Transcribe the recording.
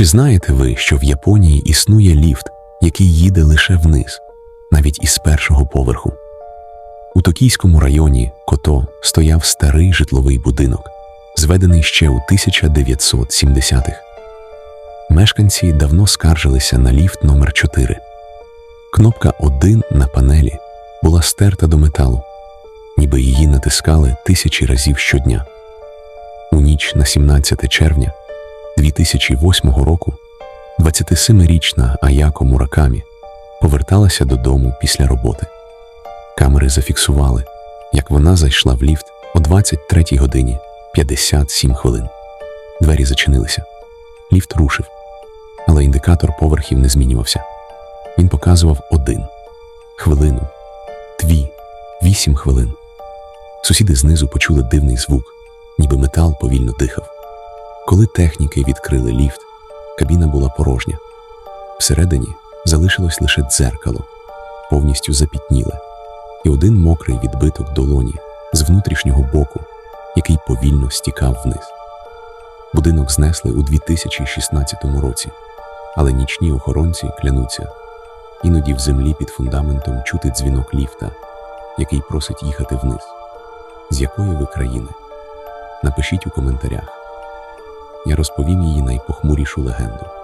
Чи знаєте ви, що в Японії існує ліфт, який їде лише вниз, навіть із першого поверху? У токійському районі Кото стояв старий житловий будинок, зведений ще у 1970-х. Мешканці давно скаржилися на ліфт номер 4 Кнопка 1 на панелі була стерта до металу, ніби її натискали тисячі разів щодня. У ніч на 17 червня 2008 року 27-річна Аяко Муракамі поверталася додому після роботи. Камери зафіксували, як вона зайшла в ліфт о 23 годині 57 хвилин. Двері зачинилися. Ліфт рушив, але індикатор поверхів не змінювався. Він показував один хвилину, дві, вісім хвилин. Сусіди знизу почули дивний звук, ніби метал повільно дихав. Коли техніки відкрили ліфт, кабіна була порожня. Всередині залишилось лише дзеркало, повністю запітніле, і один мокрий відбиток долоні з внутрішнього боку, який повільно стікав вниз. Будинок знесли у 2016 році, але нічні охоронці клянуться, іноді в землі під фундаментом чути дзвінок ліфта, який просить їхати вниз. З якої ви країни? Напишіть у коментарях. Я розповім її найпохмурішу легенду.